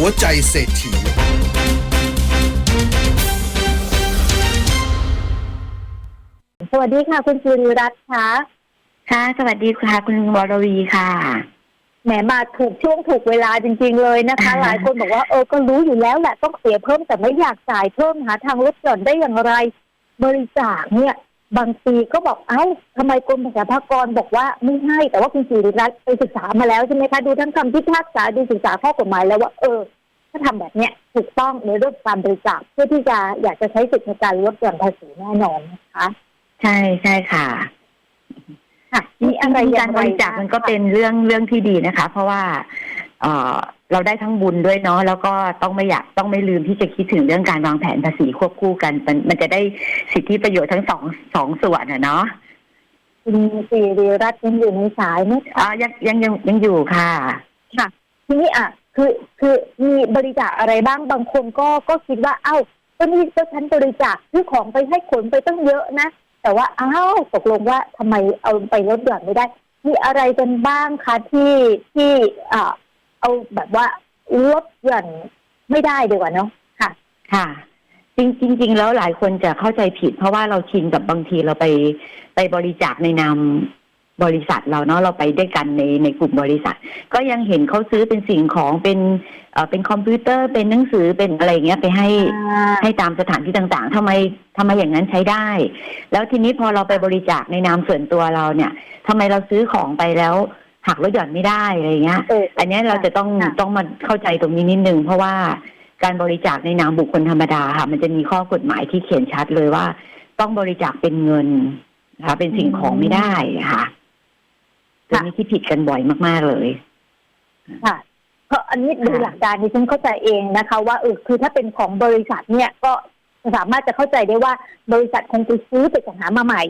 หัวใจเศรษฐี สวัสดีค่ะ คุณจุริรัตน์คะค่ะ สวัสดีค่ะ คุณวรวีค่ะ แหมมาถูกช่วงถูกเวลาจริง ๆ เลยนะคะอ่าหลายคนบอกว่าเออก็รู้อยู่แล้วแหละต้องเสียเพิ่มแต่ไม่อยากจ่ายเพิ่มหาทางลดหย่อนได้อย่างไร บริจาคเนี่ย บางปีก็บอกเอ้าทำไมกรมสรรพากรบอกว่าไม่ให้แต่ว่าคุณจุริรัตน์ไปศึกษามาแล้วใช่ไหมคะดูทั้งคำพิพากษาดูศึกษาข้อกฎหมายแล้วว่าเออ ถ้าทำแบบเนี้ยถูกต้องในเรื่องการบริจาคเพื่อที่จะอยากจะใช้สิทธิในการลดหย่อนภาษีแน่นอนนะคะ ใช่ใช่ค่ะค่ะนี่อะไรการบริจาคมันก็เป็นเรื่องเรื่องที่ดีนะคะ เพราะว่า เออเราได้ทั้งบุญด้วยเนาะแล้วก็ต้องไม่อยากต้องไม่ลืมที่จะคิดถึงเรื่องการวางแผนภาษีควบคู่กัน มันมันจะได้สิทธิประโยชน์ทั้งสองสองส่วนอะเนาะคุณสิริรัตน์ยังอยู่ในสายไหมคะอ่ายังยังยังยังอยู่ค่ะค่ะ ทีนี้อะคือคือมีบริจาคอะไรบ้างบางคนก็ก็คิดว่าเอ้าก็นี่ก็ฉันบริจาคซื้อของไปให้ขนไปตั้งเยอะนะ แต่ว่าอ้าวตกลงว่าทำไมเอาไปลดหย่อนไม่ได้ มีอะไรกันบ้างคะที่ที่อ่า เอาแบบว่าลดหย่อนไม่ได้ดีกว่าเนาะค่ะ ค่ะ จริงจริงๆแล้วหลายคนจะเข้าใจผิด เพราะว่าเราชินกับบางทีเราไปไปบริจาคในนามบริษัทเราเนาะเราไปด้วยกันในในกลุ่มบริษัท ก็ยังเห็นเขาซื้อเป็นสิ่งของเป็นเอ่อเป็นคอมพิวเตอร์เป็นหนังสือเป็นอะไรอย่างเงี้ยไปให้ให้ตามสถานที่ต่างๆทำไมทำไมอย่างนั้นใช้ได้ แล้วทีนี้พอเราไปบริจาคในนามส่วนตัวเราเนี่ยทำไมเราซื้อของไปแล้ว หักลดหย่อนไม่ได้อะไรเงี้ยเอออันเนี้ยเราจะต้องค่ะต้องมาเข้าใจตรงนี้นิดนึงเพราะว่าการบริจาคในนามบุคคลธรรมดาค่ะ มันจะมีข้อกฎหมายที่เขียนชัดเลยว่า ต้องบริจาคเป็นเงินนะคะเป็นสิ่งของไม่ได้ค่ะตรงนี้ที่ผิดกันบ่อยมากๆเลยค่ะเพราะอันนี้โดยหลักการนี้ฉันเข้าใจเองนะคะ ว่าเออคือถ้าเป็นของบริษัทเนี่ยก็สามารถจะเข้าใจได้ว่าบริษัทคงไปซื้อไปจัดหามาใหม่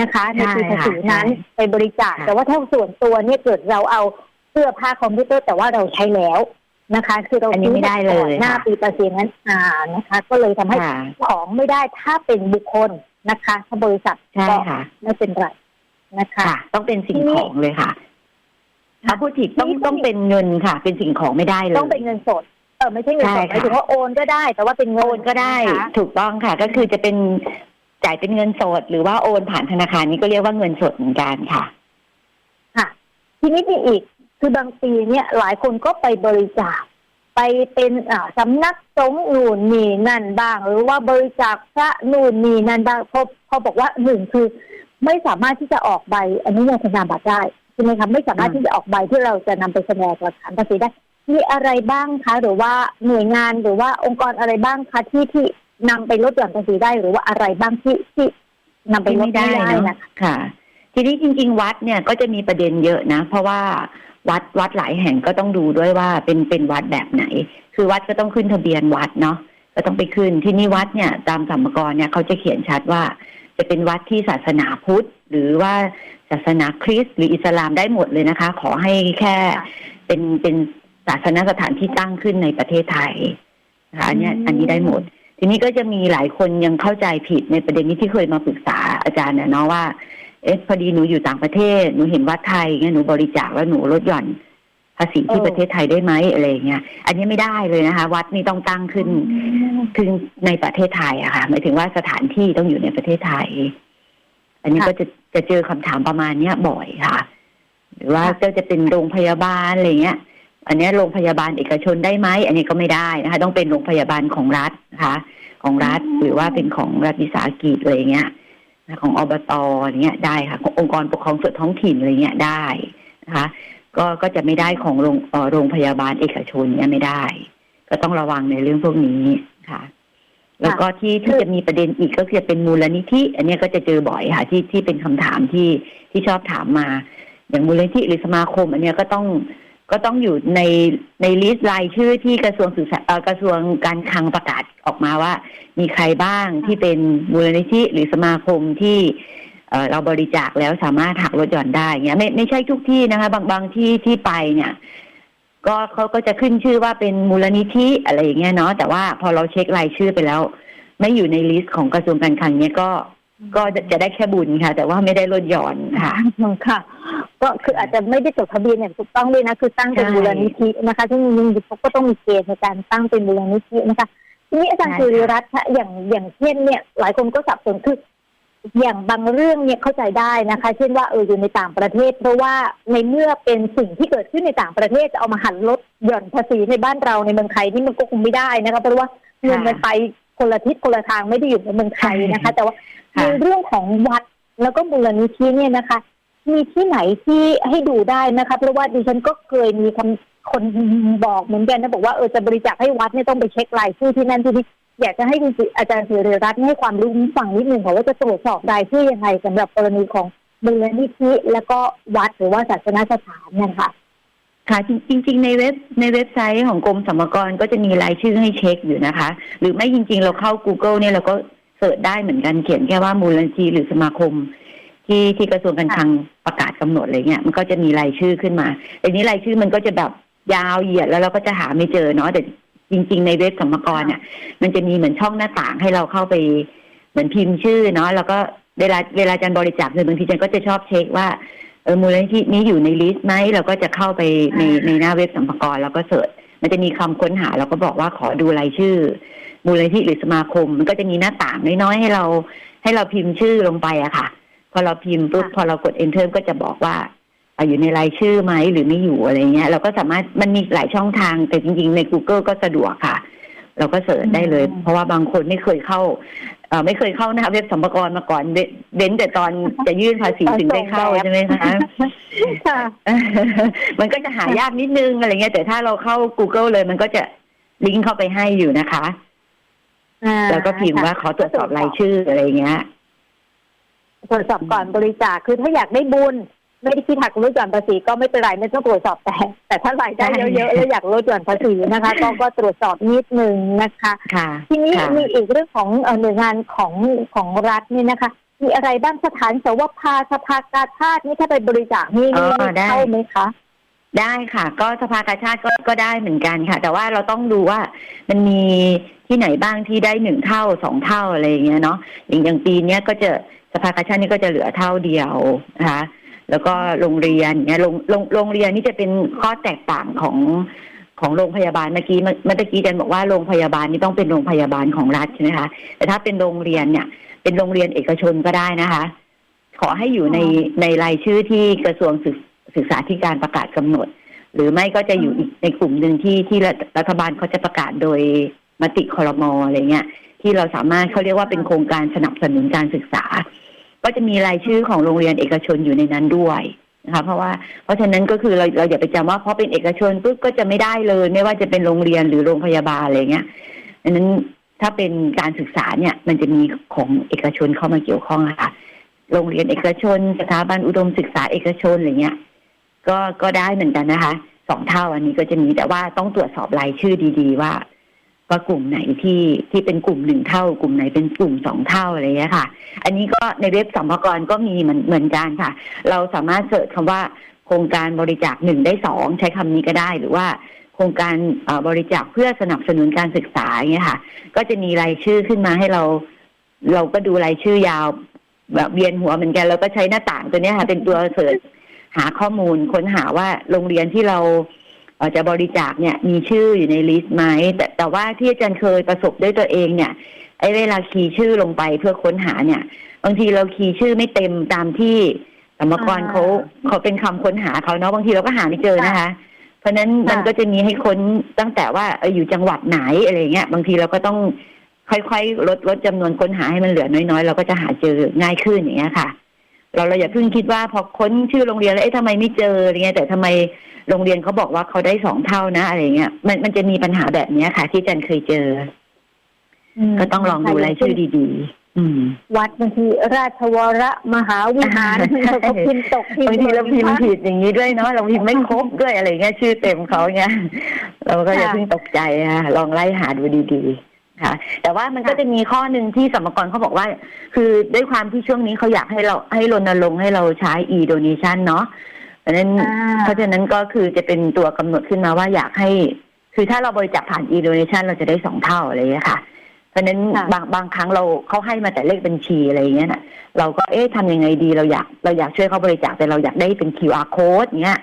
นะคะในปีใช่ภาค่ะษีนั้นใช่ไปบริจาคค่ะแต่ว่าถ้าส่วนตัวเนี่ยเกิดเราเอาเสื้อผ้าคอมพิวเตอร์แต่ว่าเราใช้แล้วนะคะ คือเราอันนี้ไม่ได้เลยซื้อมาก่อนหน้าค่ะปีภาษีนั้นอ่านะคะ ก็เลยทำให้ค่ะของไม่ได้ถ้าเป็นบุคคลนะคะถ้าบริษัทใช่ก็ค่ะไม่เป็นไรนะคะค่ะต้องเป็นสิ่งทีนี้ของเลยค่ะถ้าพูดผิดต้องทีนี้ต้องเป็นเงินค่ะ เป็นสิ่งของไม่ได้เลยต้องเป็นเงินสดเออไม่ใช่เงินสดใช่หค่ะมายถึงว่าโอนก็ได้ แต่ว่าเป็นเงิโอนก็ได้นะคะถูกต้องค่ะ ก็คือจะเป็น จ่ายเป็นเงินสด หรือว่าโอนผ่านธนาคารนี้ก็เรียกว่าเงินสดเหมือนกันค่ะ ค่ะ ทีนี้มีอีกคือบางปีเนี่ยหลายคนก็ไปบริจาคไปเป็นอ่าสำนักสงฆ์นู่นนี่นั่นบ้าง หรือว่าบริจาคพระนู่นนี่นั่นบ้างพอพอบอกว่าหนึ่งคือ ไม่สามารถที่จะออกใบอนุโมทนาบัตรได้ใช่ไหมคะไม่สามารถที่จะออกใบที่เราจะนำไปแสดงหลักฐานภาษีได้มีอะไรบ้างคะ หรือว่าหน่วยงานหรือว่าองค์กรอะไรบ้างคะที่ที่ นำไปลดหย่อนภาษีได้หรือว่าอะไรบ้างที่ที่นำไปที่ลดไม่ได้ไม่ได้เนาะนะคะค่ะ ทีนี้จริง ๆ วัดเนี่ยก็จะมีประเด็นเยอะนะ เพราะว่าวัดวัดหลายแห่งก็ต้องดูด้วยว่าเป็นเป็นวัดแบบไหน คือวัดก็ต้องขึ้นทะเบียนวัดเนาะก็ต้องไปขึ้นที่นี่วัดเนี่ย ตามสัมมกรเนี่ยเขาจะเขียนชัดว่า จะเป็นวัดที่ศาสนาพุทธ หรือว่าศาสนาคริสต์หรืออิสลามได้หมดเลยนะคะ ขอให้แค่ค่ะเป็นเป็นศาสนสถานที่ตั้งขึ้นในประเทศไทยนะคะอันเนี้ยอืมอันนี้ได้หมด ทีนี้ก็จะมีหลายคนยังเข้าใจผิดในประเด็นนี้ที่เคยมาปรึกษาอาจารย์เนาะว่าเอ๊ะพอดีหนูอยู่ต่างประเทศหนูเห็นวัดไทยเงี้ยหนูบริจาคแล้วหนูลดหย่อนภาษีที่ประเทศไทยได้ไหมอะไรเงี้ยอันนี้ไม่ได้เลยนะคะ วัดนี่ต้องตั้งขึ้นถึงในประเทศไทยอะค่ะหมายถึงว่าสถานที่ต้องอยู่ในประเทศไทย อันนี้ก็จะจะเจอคำถามประมาณเนี้ยบ่อยค่ะ หรือว่าค่ะก็จะเป็นโรงพยาบาลอะไรเงี้ย อันเนี้ยโรงพยาบาลเอกชนได้ไหมอันนี้ก็ไม่ได้นะคะ ต้องเป็นโรงพยาบาลของรัฐนะคะของรัฐหรือว่าเป็นของรัฐวิสาหกิจอะไรเงี้ยของอบตอะไรเงี้ยได้ค่ะขององค์กรปกครองส่วนท้องถิ่นอะไรเงี้ยได้นะคะ ก็ก็จะไม่ได้ของโรงเอ่อโรงพยาบาลเอกชนเนี่ยไม่ได้ ก็ต้องระวังในเรื่องพวกนี้ค่ะ แล้วก็ที่ที่จะมีประเด็นอีกก็คือจะเป็นมูลนิธิ อันเนี้ยก็จะเจอบ่อยค่ะ ที่ที่เป็นคำถามที่ที่ชอบถามมา อย่างมูลนิธิหรือสมาคม อันเนี้ยก็ต้อง ก็ต้องอยู่ในในลิสต์รายชื่อที่กระทรวงศึกษาเอ่อกระทรวงการคลังประกาศออกมาว่า มีใครบ้างที่เป็นมูลนิธิหรือสมาคมที่เอ่อเราบริจาคแล้วสามารถหักลดหย่อนได้เงี้ยไม่ไม่ใช่ทุกที่นะคะ บางบางที่ที่ไปเนี่ย ก็เขาก็จะขึ้นชื่อว่าเป็นมูลนิธิอะไรอย่างเงี้ยเนาะแต่ว่าพอเราเช็ครายชื่อไปแล้ว ไม่อยู่ในลิสต์ของกระทรวงการคลังเนี้ยก็ ก็จะจะได้แค่บุญค่ะ แต่ว่าไม่ได้ลดหย่อนค่ะค่ะ ก็คืออาจจะไม่ได้จดทะเบียนอย่างถูกต้องด้วยนะ คือตั้งเป็นใช่มูลนิธินะคะที่มีเขาก็ต้องมีเกณฑ์ในการตั้งเป็นมูลนิธินะคะทีนี้อาจารย์ใช่สุริค่ะรัตน์คะอย่างอย่างเช่นเนี่ย หลายคนก็สับสนคืออย่างบางเรื่องเนี่ยเข้าใจได้นะคะ เช่นว่าเอออยู่ในต่างประเทศ เพราะว่าในเมื่อเป็นสิ่งที่เกิดขึ้นในต่างประเทศจะเอามาหันลดหย่อนภาษีในบ้านเราในเมืองไทยนี่มันก็คงไม่ได้นะคะเพราะว่าเงินมันไป คนละทิศคนละทางไม่ได้อยู่ในเมืองไทยนะคะ แต่ว่าในค่ะเรื่องของวัดแล้วก็มูลนิธิเนี่ยนะคะ มีที่ไหนที่ให้ดูได้นะคะเพราะว่าดิฉันก็เคยมีคำคนบอกเหมือนกันนะบอกว่าเออจะบริจาคให้วัดเนี่ยต้องไปเช็ครายชื่อที่นั่นที่นี่อยากจะให้คุณสิอาจารย์สิริรัตน์ให้ความรู้ฟังนิดนึงค่ะว่าจะตรวจสอบรายชื่อยังไงสำหรับกรณีของมูลนิธิแล้วก็วัดหรือว่าศาสนสถานเนี่ยค่ะ ค่ะจริง ๆ ในเว็บในเว็บไซต์ของกรมสรรพากรก็จะมีรายชื่อให้เช็คอยู่นะคะ หรือไม่จริง ๆ เราเข้า Google เนี่ยเราก็เสิร์ชได้เหมือนกันเขียนแค่ว่ามูลนิธิหรือสมาคม ที่ที่กระทรวงการคลังประกาศกำหนดอะไรเงี้ยมันก็จะมีรายชื่อขึ้นมาแต่นี้รายชื่อมันก็จะแบบยาวเหยียดแล้วเราก็จะหาไม่เจอเนาะแต่จริง ๆ ในเว็บสรรพากรเนี่ยมันจะมีเหมือนช่องหน้าต่างให้เราเข้าไปเหมือนพิมพ์ชื่อเนาะแล้วก็เวลาเวลาจันบริจาคเงินบางทีจันก็จะชอบเช็คว่า เออมูลนิธินี้อยู่ในลิสต์ไหมเราก็จะเข้าไปในอ่าในหน้าเว็บสัมภากรแล้วก็เสิร์ชมันจะมีคำค้นหาเราก็บอกว่าขอดูรายชื่อ มูลนิธิหรือสมาคม มันก็จะมีหน้าต่างน้อยๆให้เรา ให้เราพิมพ์ชื่อลงไปอะค่ะ พอเราพิมพ์ปุ๊บค่ะพอเรากด enter ก็จะบอกว่าอะอยู่ในรายชื่อไหมหรือไม่อยู่อะไรเงี้ย เราก็สามารถมันมีหลายช่องทางแต่จริง ๆ ใน Google ก็สะดวกค่ะ เราก็เสิร์ชได้เลยอืมเพราะว่าบางคนไม่เคยเข้าเอ่อ ไม่เคยเข้าหน้าเว็บสัมภากรมาก่อนเว้นเว้นแต่ตอนจะยื่นภาษีถึงได้เข้าใช่ไหมคะค่ะมันก็จะหายากนิดนึงอะไรเงี้ยแต่ถ้าเราเข้า Google เลย มันก็จะลิงก์เข้าไปให้อยู่นะคะอ่าแล้วก็พิมพ์ว่าขอตรวจสอบรายชื่ออะไรเงี้ยตรวจสอบก่อนบริจาคคือถ้าอยากได้บุญ ไม่ได้คิดหักลดหย่อนภาษีก็ไม่เป็นไรไม่ต้องตรวจสอบแต่ แต่ถ้ารายได้ใช่เยอะๆแล้วอยากลดหย่อนภาษีนะคะ ก็ก็ตรวจสอบนิดนึงนะคะค่ะทีนี้ค่ะมีอีกเรื่องของเอ่อหน่วยงานของของรัฐนี่นะคะ มีอะไรบ้างสถานสวภาสภากาชาตินี่ถ้าไปบริจาคนี่นี่อ๋อได้เข้าไหมคะได้ค่ะ ก็สภากาชาติก็ก็ได้เหมือนกันค่ะ แต่ว่าเราต้องดูว่ามันมีที่ไหนบ้างที่ได้หนึ่งเท่าสองเท่าอะไรอย่างเงี้ยเนาะอย่างอย่างปีเนี้ยก็จะสภากาชาตินี่ก็จะเหลือเท่าเดียวนะคะ แล้วก็โรงเรียนเนี่ยโรงโรงโรงเรียนนี่จะเป็นข้อแตกต่างของของโรงพยาบาลเมื่อกี้เมื่อเมื่อกี้จันบอกว่าโรงพยาบาลนี่ต้องเป็นโรงพยาบาลของรัฐใช่ไหมคะแต่ถ้าเป็นโรงเรียนเนี่ย เป็นโรงเรียนเอกชนก็ได้นะคะ ขอให้อยู่ในในรายชื่อที่กระทรวงศึกศึกษาธิการประกาศกำหนด หรือไม่ก็จะอยู่อีกในกลุ่มหนึ่งที่ที่รัฐรัฐบาลเขาจะประกาศโดยมติคอรมออะไรเงี้ยที่เราสามารถเขาเรียกว่าเป็นโครงการสนับสนุนการศึกษา ก็จะมีรายชื่อของโรงเรียนเอกชนอยู่ในนั้นด้วยนะคะเพราะว่าเพราะฉะนั้นก็คือเราเราอย่าไปจำว่าเพราะเป็นเอกชนปุ๊บก็จะไม่ได้เลย ไม่ว่าจะเป็นโรงเรียนหรือโรงพยาบาลอะไรเงี้ยดังนั้นถ้าเป็นการศึกษาเนี่ยมันจะมีของเอกชนเข้ามาเกี่ยวข้องค่ะโรงเรียนเอกชน สถาบันอุดมศึกษาเอกชนอะไรเงี้ย ก็ก็ได้เหมือนกันนะคะสองเท่าอันนี้ก็จะมีแต่ว่าต้องตรวจสอบรายชื่อดี ๆ ว่า ว่ากลุ่มไหนที่ที่เป็นกลุ่มหนึ่งเท่า กลุ่มไหนเป็นกลุ่มสองเท่าอะไรเงี้ยค่ะ อันนี้ก็ในเว็บสัมภากรก็มีเหมือนเหมือนกันค่ะ เราสามารถเสิร์ชคำว่าโครงการบริจาคหนึ่งได้สองใช้คำนี้ก็ได้หรือว่าโครงการบริจาคเพื่อสนับสนุนการศึกษาอย่างเงี้ยค่ะ ก็จะมีรายชื่อขึ้นมาให้เรา เราก็ดูรายชื่อยาว แบบเวียนหัวเหมือนกันแล้วก็ใช้หน้าต่างตัวนี้ค่ะ เป็นตัวเสิร์ชหาข้อมูลค้นหาว่าโรงเรียนที่เรา จะบริจาคเนี่ยมีชื่ออยู่ในลิสต์ไหมแต่แต่ว่าที่อาจารย์เคยประสบด้วยตัวเองเนี่ยไอ้เวลาคีย์ชื่อลงไปเพื่อค้นหาเนี่ย บางทีเราคีย์ชื่อไม่เต็มตามที่สมกรอ่าเขาเขาเป็นคำค้นหาเขาเนาะบางทีเราก็หาไม่เจอนะคะ เพราะฉะนั้นมันค่ะก็จะมีให้ค้นตั้งแต่ว่าเอออยู่จังหวัดไหนอะไรเงี้ยบางทีเราก็ต้องค่อยๆลดลดจำนวนค้นหาให้มันเหลือน้อยๆ เราก็จะหาเจอง่ายขึ้นอย่างเงี้ยค่ะ เราเราอย่าเพิ่งคิดว่าพอค้นชื่อโรงเรียนแล้วเอ๊ะทำไมไม่เจออะไรเงี้ยแต่ทำไมโรงเรียนเขาบอกว่าเขาได้สองเท่านะอะไรเงี้ยมันมันจะมีปัญหาแบบเนี้ยค่ะ ที่จันเคยเจอมก็ต้องลองดูรายชื่อดีๆอืมวัดบางทีราชวรมหาวิหารใช่เราก็พิมพ์ตกพิมพ์บางทีเราพิมพ์ผิดผิดอย่างนี้ด้วยเนาะเราพิมพ์ไม่ครบด้วยอะไรเงี้ยชื่อเต็มเขาเงี้ยเราก็อย่าค่ะเพิ่งตกใจค่ะลองไล่หาดูดีๆ ค่ะ แต่ว่ามันก็ค่ะจะมีข้อหนึ่งที่สมกรเขาบอกว่า คือด้วยความที่ช่วงนี้เขาอยากให้เราให้รณรงค์ให้เราใช้ e-donation เนาะเพราะฉะนั้นอ่าเพราะฉะนั้นก็คือจะเป็นตัวกำหนดขึ้นมาว่าอยากให้ คือถ้าเราบริจาคผ่าน e-donation เราจะได้สองเท่าอะไรอย่างเงี้ยค่ะเพราะฉะนั้นค่ะบางบางครั้งเราเขาให้มาแต่เลขบัญชีอะไรอย่างเงี้ยนะเราก็เอ๊ะทำยังไงดีเราอยากเราอยากช่วยเขาบริจาคแต่เราอยากได้เป็น QR code เงี้ย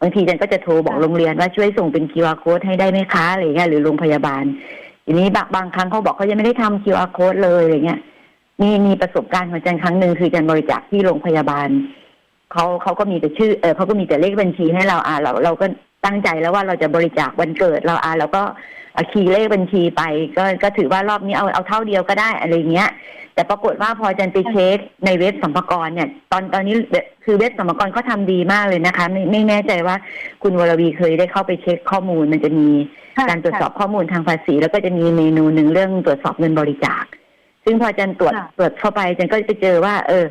บางทีจันก็จะโทรบอกโรงเรียนว่าช่วยส่งเป็น QR code ให้ได้ไหมคะอะไรเงี้ยหรือโรงพยาบาล ทีนี้บางบางครั้งเขาบอกเขายังไม่ได้ทำ QR code เลยอะไรเงี้ย มีมีประสบการณ์ของจันครั้งหนึ่งคือจันบริจาคที่โรงพยาบาลเขาเขาก็มีแต่ชื่อเออเขาก็มีแต่เลขบัญชีให้เราอ่าเราเราก็ตั้งใจแล้วว่าเราจะบริจาควันเกิดเราอ่าเราก็ คีย์เลขบัญชีไป ก็ก็ถือว่ารอบนี้เอาเอาเท่าเดียวก็ได้อะไรเงี้ย แต่ปรากฏว่าพอจันไปเช็คในเว็บสัมภากรเนี่ย ตอนตอนนี้คือเว็บสัมภากรเขาทำดีมากเลยนะคะ ไม่ไม่แน่ใจว่าคุณวรวีเคยได้เข้าไปเช็คข้อมูล มันจะมีค่ะการตรวจสอบข้อมูลทางภาษี แล้วก็จะมีเมนูหนึ่งเรื่องตรวจสอบเงินบริจาค ซึ่งพอจันตรวจค่ะตรวจเข้าไปจันก็ไปเจอว่าเออ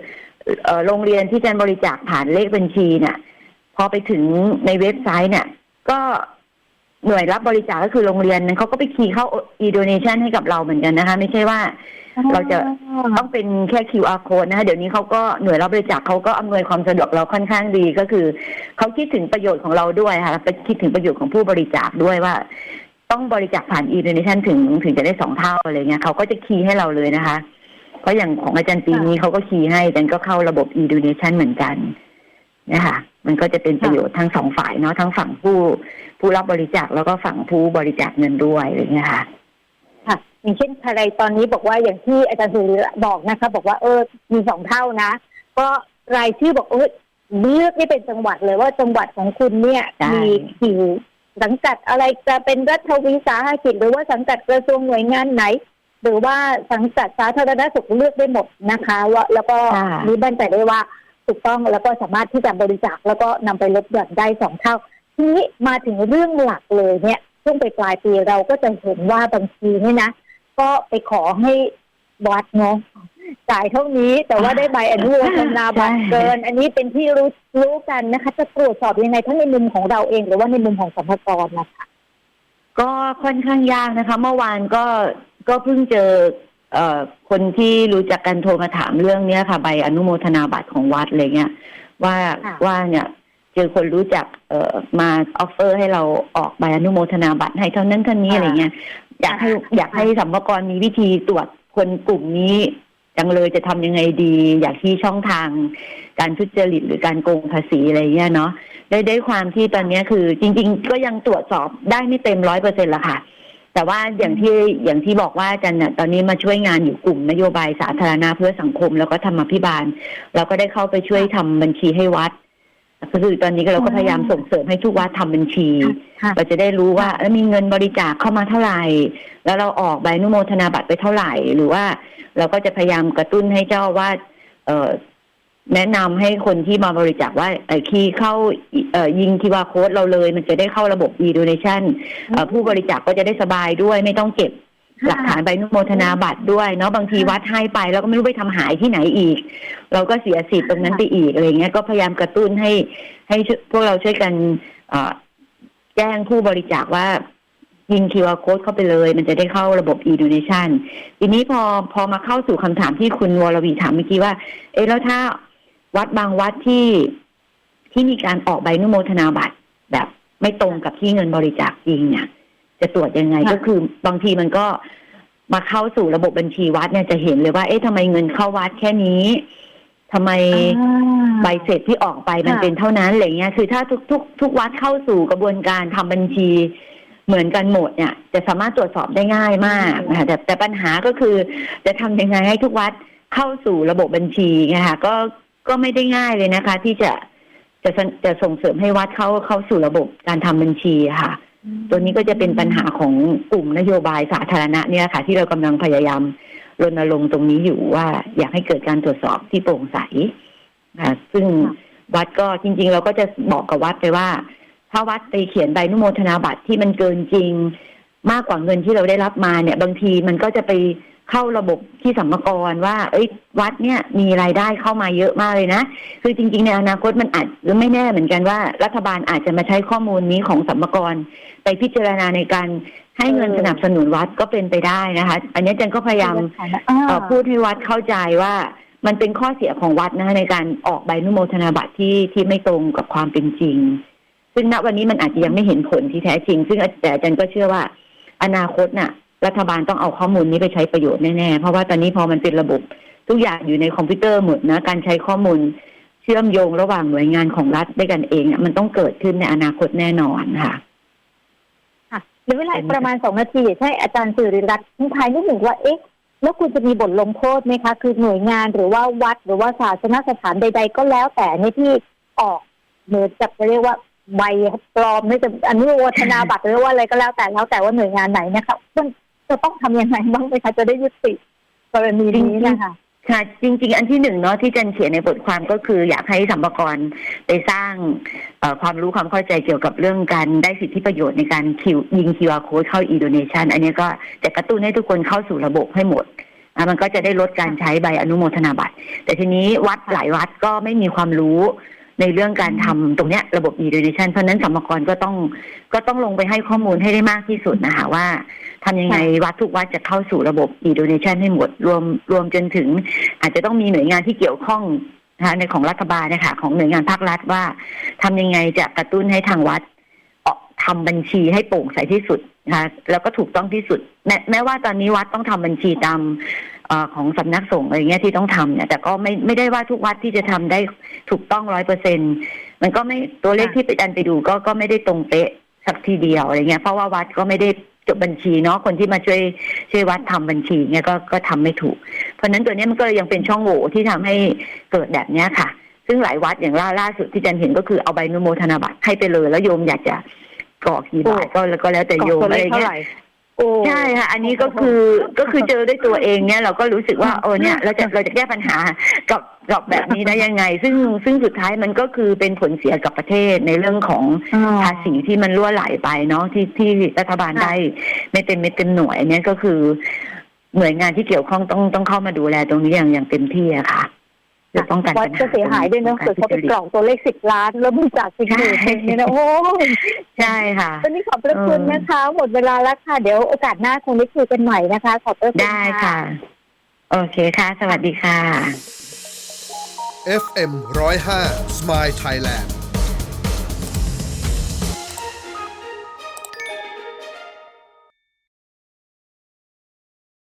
เออโรงเรียนที่จันบริจาคผ่านเลขบัญชีเนี่ยพอไปถึงในเว็บไซต์เนี่ย ก็ หน่วยรับบริจาคก็คือโรงเรียนนั้นเขาก็ไปคีย์เข้า e-donation ให้กับเราเหมือนกันนะคะ ไม่ใช่ว่าเราจะต้องเป็นแค่ QR code นะคะเดี๋ยวนี้เขาก็หน่วยรับบริจาคเขาก็อำนวยความสะดวกเราค่อนข้างดีก็คือเขาคิดถึงประโยชน์ของเราด้วยค่ะไปคิดถึงประโยชน์ของผู้บริจาคด้วยว่า ต้องบริจาคผ่าน e-donation ถึงถึงจะได้สองเท่าอะไรเงี้ยเขาก็จะคีย์ให้เราเลยนะคะ เพราะอย่างของอาจารย์ปีนี้เขาก็คีย์ให้อาจารย์ก็เข้าระบบ e-donation เหมือนกันนะคะมันก็จะเป็นประโยชน์ทั้งสองฝ่ายเนาะทั้งฝั่งผู้ ผู้รับบริจาคแล้วก็ฝั่งผู้บริจาคเงินด้วยอะไรเงี้ยค่ะค่ะอย่างเช่นใครตอนนี้บอกว่าอย่างที่อาจารย์สุริบอกนะคะ บอกว่าเออมีสองเท่านะ ก็รายชื่อบอกเออเลือกนี่เป็นจังหวัดเลยว่าจังหวัดของคุณเนี่ยใช่มีกี่สังกัดอะไรจะเป็นรัฐวิสาหกิจหรือว่าสังกัดกระทรวงหน่วยงานไหน หรือว่าสังกัดสาธารณสุขเลือกได้หมดนะคะว่าแล้วก็ค่ะมีบันใจได้ว่าถูกต้องแล้วก็สามารถที่จะบริจาคแล้วก็นำไปลดหย่อนได้สองเท่า ทีนี้มาถึงเรื่องหลักเลยเนี่ยช่วงไปปลายปีเราก็จะเห็นว่าบางทีเนี่ยนะ ก็ไปขอให้วัดเนาะจ่ายเท่านี้แต่ว่าได้ใบอนุโมทนาบัตรใช่เกิน อันนี้เป็นที่รู้รู้กันนะคะ จะตรวจสอบยังไงทั้งในมุมของเราเอง หรือว่าในมุมของสรรพากรนะคะก็ค่อนข้างยากนะคะ เมื่อวานก็ก็เพิ่งเจอเอ่อคนที่รู้จักกันโทรมาถามเรื่องเนี้ยค่ะ ใบอนุโมทนาบัตรของวัดอะไรเงี้ยว่าค่ะว่าเนี่ย เจอคนรู้จักเอ่อมาออฟเฟอร์ ให้เราออกใบอนุโมทนาบัตรให้เท่านั้นเท่านี้อะไรเงี้ยอยากให้อยากให้สัมภากรมีวิธีตรวจคนกลุ่มนี้จังเลยจะทำยังไงดี อยากที่ช่องทางการทุจริตหรือการโกงภาษีอะไรเงี้ยเนาะได้ได้ความที่ตอนเนี้ยคือจริง ๆ ก็ยังตรวจสอบได้ไม่เต็มร้อยเปอร์เซ็นต์ละค่ะ แต่ว่าอย่างที่อย่างที่บอกว่าอาจันน่ะตอนนี้มาช่วยงานอยู่กลุ่มนโยบายสาธารณะเพื่อสังคมแล้วก็ธรรมาภิบาล เราก็ได้เข้าไปช่วยทำบัญชีให้วัด ก็คือตอนนี้ก็เราก็พยายามส่งเสริมให้ทุกวัดทำบัญชีค่ะเราจะได้รู้ว่าเอ้ยมีเงินบริจาคเข้ามาเท่าไหร่ แล้วเราออกใบอนุโมทนาบัตรไปเท่าไหร่ หรือว่าเราก็จะพยายามกระตุ้นให้เจ้าอาวาดเอ่อแนะนำให้คนที่มาบริจาคว่าเอ่อคีย์เข้าเอ่อยิงคิวาโค้ดเราเลย มันจะได้เข้าระบบ e-donation เอ่อผู้บริจาคก็จะได้สบายด้วยไม่ต้องเก็บ หลักฐานใบอนุโมทนาบัตรด้วยเนาะบางทีวัดให้ไปแล้วก็ไม่รู้ไปทำหายที่ไหนอีก เราก็เสียสิทธิ์ตรงนั้นไปอีกอะไรเงี้ยก็พยายามกระตุ้นให้ให้ช่วยพวกเราช่วยกันเอ่อแจ้งผู้บริจาคว่ายิง QR code เข้าไปเลย มันจะได้เข้าระบบ e-donation ทีนี้พอพอมาเข้าสู่คำถามที่คุณวรวีถามเมื่อกี้ว่า เอ๊ะแล้วถ้าวัดบางวัดที่ที่มีการออกใบอนุโมทนาบัตรแบบไม่ตรงกับที่เงินบริจาคจริงเนี่ย จะตรวจยังไงค่ะ ก็คือบางทีมันก็มาเข้าสู่ระบบบัญชีวัดเนี่ยจะเห็นเลยว่า เอ๊ะทำไมเงินเข้าวัดแค่นี้ทำไม ใบเสร็จที่ออกไปมันค่ะ เป็นเท่านั้นอะไรเงี้ย คือถ้าทุกทุกทุกวัดเข้าสู่กระบวนการทำบัญชีเหมือนกันหมดเนี่ย จะสามารถตรวจสอบได้ง่ายมากนะคะแต่แต่ปัญหาก็คือ จะทำยังไงให้ทุกวัดเข้าสู่ระบบบัญชีไงคะก็ก็ไม่ได้ง่ายเลยนะคะ ที่จะจะจะส่งเสริมให้วัดเข้าเข้าสู่ระบบการทำบัญชีอะค่ะ ตัวนี้ก็จะเป็นปัญหาของกลุ่มนโยบายสาธารณะเนี่ยค่ะ ที่เรากำลังพยายามรณรงค์ตรงนี้อยู่ว่าอยากให้เกิดการตรวจสอบที่โปร่งใสค่ะซึ่งค่ะวัดก็จริง ๆ เราก็จะบอกกับวัดไปว่า ถ้าวัดไปเขียนใบอนุโมทนาบัตรที่มันเกินจริง มากกว่าเงินที่เราได้รับมาเนี่ย บางทีมันก็จะไป เข้าระบบที่สัมภากรว่า เอ้ย วัดเนี่ยมีรายได้เข้ามาเยอะมากเลยนะ คือจริง ๆ ในอนาคตมันอาจหรือไม่แน่เหมือนกันว่า รัฐบาลอาจจะมาใช้ข้อมูลนี้ของสัมภากรไปพิจารณาในการให้เงินเออสนับสนุนวัดก็เป็นไปได้นะคะ อันนี้เจนก็พยายามอ่าเอ่อพูดให้วัดเข้าใจว่ามันเป็นข้อเสียของวัดนะคะในการออกใบอนุโมทนาบัตรที่ที่ไม่ตรงกับความเป็นจริง ซึ่งณวันนี้มันอาจจะยังไม่เห็นผลที่แท้จริง ซึ่งแต่อาจารย์ก็เชื่อว่า อนาคตน่ะ รัฐบาลต้องเอาข้อมูลนี้ไปใช้ประโยชน์แน่ๆ เพราะว่าตอนนี้พอมันเป็นระบบ ทุกอย่างอยู่ในคอมพิวเตอร์หมดนะ การใช้ข้อมูลเชื่อมโยงระหว่างหน่วยงานของรัฐด้วยกันเองอะมันต้องเกิดขึ้นในอนาคตแน่นอนค่ะค่ะเหรือเวลาอีกประมาณสองนาทีอยากให้อาจารย์สิริรัตน์ทิ้งท้ายนิดหนึ่งว่าเอ๊ะแล้วคุณจะมีบทลงโทษไหมคะ คือหน่วยงานหรือว่าวัดหรือว่าศาสนสถานใด ๆ ก็แล้วแต่ในที่ออกเหมือนจะเรียกว่าใบปลอมไม่จะอนุโมทนาบัตรหรือว่าอะไรก็แล้วแต่แล้วแต่ว่าหน่วยงานไหนนะคะมัน จะต้องทำยังไงบ้างไหมคะจะได้ยุติกรณีนี้นะคะค่ะ จริง ๆ อันที่หนึ่งเนาะที่จันเขียนในบทความก็คือ อยากให้สัมภากรไปสร้างความรู้ความเข้าใจเกี่ยวกับเรื่องการได้สิทธิประโยชน์ในการคิวยิง QR code เข้า e-donation อันนี้ก็จะกระตุ้นให้ทุกคนเข้าสู่ระบบให้หมดอะมันก็จะได้ลดการใช้ใบอนุโมทนาบัตร แต่ทีนี้วัดหลายวัดก็ไม่มีความรู้ ในเรื่องการทำตรงเนี้ยระบบ e-donation เพราะฉะนั้นสัมภากรก็ต้องก็ต้องลงไปให้ข้อมูลให้ได้มากที่สุดนะคะว่าทำยังไงวัดทุกวัดจะเข้าสู่ระบบ e-donation ให้หมดรวมรวมจนถึง อาจจะต้องมีหน่วยงานที่เกี่ยวข้องนะคะในของรัฐบาลนะคะของหน่วยงานภาครัฐว่าทำยังไงจะกระตุ้นให้ทางวัดออก ทำบัญชีให้โปร่งใสที่สุดนะคะแล้วก็ถูกต้องที่สุด แม้แม้ว่าตอนนี้วัดต้องทำบัญชีตามเออของสำนักสงฆ์อะไรเงี้ยที่ต้องทำเนี่ย แต่ก็ไม่ไม่ได้ว่าทุกวัดที่จะทำได้ถูกต้องร้อยเปอร์เซ็นมันก็ไม่ตัวเลขค่ะที่ไปดันไปดูก็ก็ไม่ได้ตรงเป๊ะสักทีเดียวอะไรเงี้ยเพราะว่าวัดก็ไม่ได้จบบัญชีเนาะคนที่มาช่วยช่วยวัดทำบัญชีเนี่ยก็ก็ทำไม่ถูก เพราะฉะนั้นตัวเนี้ยมันก็เลยยังเป็นช่องโหว่ที่ทำให้เกิดแบบเนี้ยค่ะ ซึ่งหลายวัดอย่างล่าล่าสุดที่จันเห็นก็คือเอาใบอนุโมทนาบัตรให้ไปเลยแล้วโยมอยากจะ กรอกกี่บาทก็แล้วก็แล้วแต่โยมกรอกตัวอะเลไรขเท่าเงี้ไหยร่โอ้ใช่ค่ะอันนี้ก็คือก็คือเจอด้วยตัวเองเนี่ยเราก็รู้สึกว่าเออเนี่ยเราจะเราจะแก้ปัญหากับกับแบบนี้ได้ยังไง ซึ่งซึ่งสุดท้ายมันก็คือเป็นผลเสียกับประเทศในเรื่องของอ่าภาษีที่มันรั่วไหลไปเนาะที่ที่รัฐบาลค่ะได้ไม่เต็มเม็ดเต็มหน่วยอันเนี้ยก็คือหน่วยงานที่เกี่ยวข้องต้องต้องเข้ามาดูแลตรงนี้อย่างอย่างเต็มที่อะค่ะเพื่อป้องกันวัปัดญหาจะเสียหายด้วยเนอะขเกิอดงเขากาไปรทุจริตกรอกตัวเลขสิบล้าน แล้วบริจาคสิบหมื่นเนี่ยนะโอ้ยใช่ค่ะวันนี้ขอบพระคุณนะคะ หมดเวลาแล้วค่ะ เดี๋ยวโอกาสหน้าคงได้คุยกันใหม่นะคะ ขอบพระคุณได้ค่ะ โอเคค่ะ สวัสดีค่ะ FM 105 Smile Thailand